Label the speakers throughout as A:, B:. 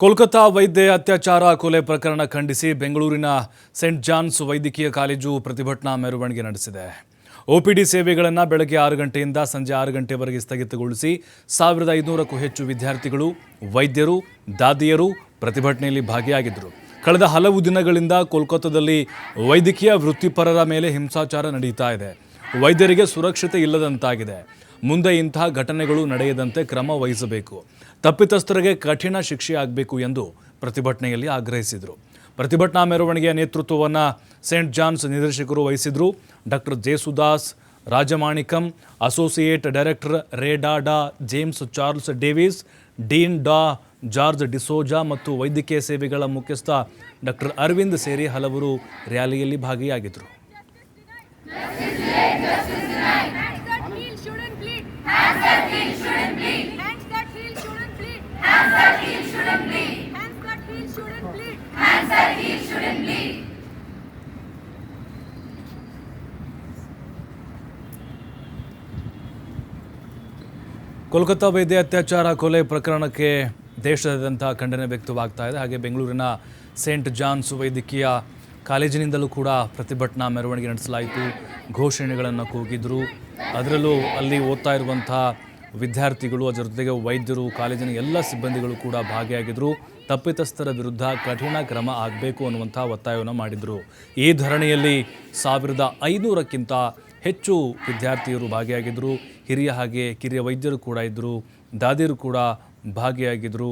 A: ಕೋಲ್ಕತಾ ವೈದ್ಯ ಅತ್ಯಾಚಾರ ಕೊಲೆ ಪ್ರಕರಣ ಖಂಡಿಸಿ ಬೆಂಗಳೂರಿನ ಸೆಂಟ್ ಜಾನ್ಸ್ ವೈದ್ಯಕೀಯ ಕಾಲೇಜು ಪ್ರತಿಭಟನಾ ಮೆರವಣಿಗೆ ನಡೆಸಿದೆ. ಒಪಿಡಿ ಸೇವೆಗಳನ್ನು ಬೆಳಗ್ಗೆ ಆರು ಗಂಟೆಯಿಂದ ಸಂಜೆ ಆರು ಗಂಟೆವರೆಗೆ ಸ್ಥಗಿತಗೊಳಿಸಿ ಸಾವಿರದ ಐದುನೂರಕ್ಕೂ ಹೆಚ್ಚು ವಿದ್ಯಾರ್ಥಿಗಳು, ವೈದ್ಯರು, ದಾದಿಯರು ಪ್ರತಿಭಟನೆಯಲ್ಲಿ ಭಾಗಿಯಾಗಿದ್ದರು. ಕಳೆದ ಹಲವು ದಿನಗಳಿಂದ ಕೋಲ್ಕತ್ತಾದಲ್ಲಿ ವೈದ್ಯಕೀಯ ವೃತ್ತಿಪರರ ಮೇಲೆ ಹಿಂಸಾಚಾರ ನಡೆಯುತ್ತಾ ಇದೆ. ವೈದ್ಯರಿಗೆ ಸುರಕ್ಷತೆ ಇಲ್ಲದಂತಾಗಿದೆ. ಮುಂದೆ ಇಂತಹ ಘಟನೆಗಳು ನಡೆಯದಂತೆ ಕ್ರಮ ವಹಿಸಬೇಕು. ತಪ್ಪಿತಸ್ಥರಿಗೆ ಕಠಿಣ ಶಿಕ್ಷೆ ಆಗಬೇಕು ಎಂದು ಪ್ರತಿಭಟನೆಯಲ್ಲಿ ಆಗ್ರಹಿಸಿದರು. ಪ್ರತಿಭಟನಾ ಮೆರವಣಿಗೆಯ ನೇತೃತ್ವವನ್ನು ಸೇಂಟ್ ಜಾನ್ಸ್ ನಿರ್ದೇಶಕರು ವಹಿಸಿದರು. Doctor Jesudas, Rajamanickam, associate director ರೇಡಾಡಾ James Charles Davis, dean ಡಾ ಜಾರ್ಜ್ ಡಿಸೋಜಾ ಮತ್ತು ವೈದ್ಯಕೀಯ ಸೇವೆಗಳ ಮುಖ್ಯಸ್ಥ ಡಾಕ್ಟರ್ ಅರವಿಂದ್ ಸೇರಿ ಹಲವರು ರ್ಯಾಲಿಯಲ್ಲಿ ಭಾಗಿಯಾಗಿದ್ದರು
B: bleed. he shouldn't bleed.
A: Kolkata ವೈದ್ಯ ಅತ್ಯಾಚಾರ ಕೊಲೆ ಪ್ರಕರಣಕ್ಕೆ ದೇಶದಾದ್ಯಂತ ಖಂಡನೆ ವ್ಯಕ್ತವಾಗ್ತಾ ಇದೆ ಹಾಗೆ ಬೆಂಗಳೂರಿನ ಸೇಂಟ್ ಜಾನ್ಸ್ ವೈದ್ಯಕೀಯ ಕಾಲೇಜಿನಿಂದಲೂ ಕೂಡ ಪ್ರತಿಭಟನಾ ಮೆರವಣಿಗೆ ನಡೆಸಲಾಯಿತು ಘೋಷಣೆಗಳನ್ನು ಕೂಗಿದ್ರು ಅದರಲ್ಲೂ ಅಲ್ಲಿ ಓದ್ತಾ ಇರುವಂಥ ವಿದ್ಯಾರ್ಥಿಗಳು, ಅದರ ಜೊತೆಗೆ ವೈದ್ಯರು, ಕಾಲೇಜಿನ ಎಲ್ಲ ಸಿಬ್ಬಂದಿಗಳು ಕೂಡ ಭಾಗಿಯಾಗಿದ್ದರು ತಪ್ಪಿತಸ್ಥರ ವಿರುದ್ಧ ಕಠಿಣ ಕ್ರಮ ಆಗಬೇಕು ಅನ್ನುವಂಥ ಒತ್ತಾಯವನ್ನು ಮಾಡಿದರು. ಈ ಧರಣಿಯಲ್ಲಿ ಸಾವಿರದ ಐನೂರಕ್ಕಿಂತ ಹೆಚ್ಚು ವಿದ್ಯಾರ್ಥಿಯರು ಭಾಗಿಯಾಗಿದ್ದರು ಹಿರಿಯ ಹಾಗೆ ಕಿರಿಯ ವೈದ್ಯರು ಕೂಡ ಇದ್ದರು ದಾದಿರು ಕೂಡ ಭಾಗಿಯಾಗಿದ್ದರು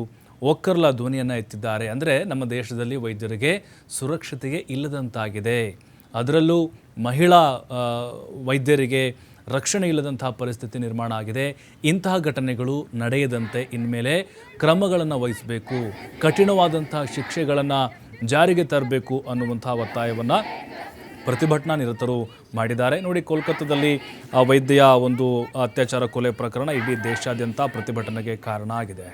A: ಒಕ್ಕರ್ಲ ಧ್ವನಿಯನ್ನು ಎತ್ತಿದ್ದಾರೆ. ಅಂದರೆ ನಮ್ಮ ದೇಶದಲ್ಲಿ ವೈದ್ಯರಿಗೆ ಸುರಕ್ಷತೆಗೆ ಇಲ್ಲದಂತಾಗಿದೆ. ಅದರಲ್ಲೂ ಮಹಿಳಾ ವೈದ್ಯರಿಗೆ ರಕ್ಷಣೆ ಇಲ್ಲದಂತಹ ಪರಿಸ್ಥಿತಿ ನಿರ್ಮಾಣ ಆಗಿದೆ. ಇಂತಹ ಘಟನೆಗಳು ನಡೆಯದಂತೆ ಇನ್ಮೇಲೆ ಕ್ರಮಗಳನ್ನು ವಹಿಸಬೇಕು, ಕಠಿಣವಾದಂತಹ ಶಿಕ್ಷೆಗಳನ್ನು ಜಾರಿಗೆ ತರಬೇಕು ಅನ್ನುವಂತಹ ಒತ್ತಾಯವನ್ನು ಪ್ರತಿಭಟನಾ ನಿರತರು ಮಾಡಿದ್ದಾರೆ. ನೋಡಿ, ಕೋಲ್ಕತ್ತಾದಲ್ಲಿ ವೈದ್ಯ ಒಂದು ಅತ್ಯಾಚಾರ ಕೊಲೆ ಪ್ರಕರಣ ಇಡೀ ದೇಶಾದ್ಯಂತ ಪ್ರತಿಭಟನೆಗೆ ಕಾರಣ ಆಗಿದೆ.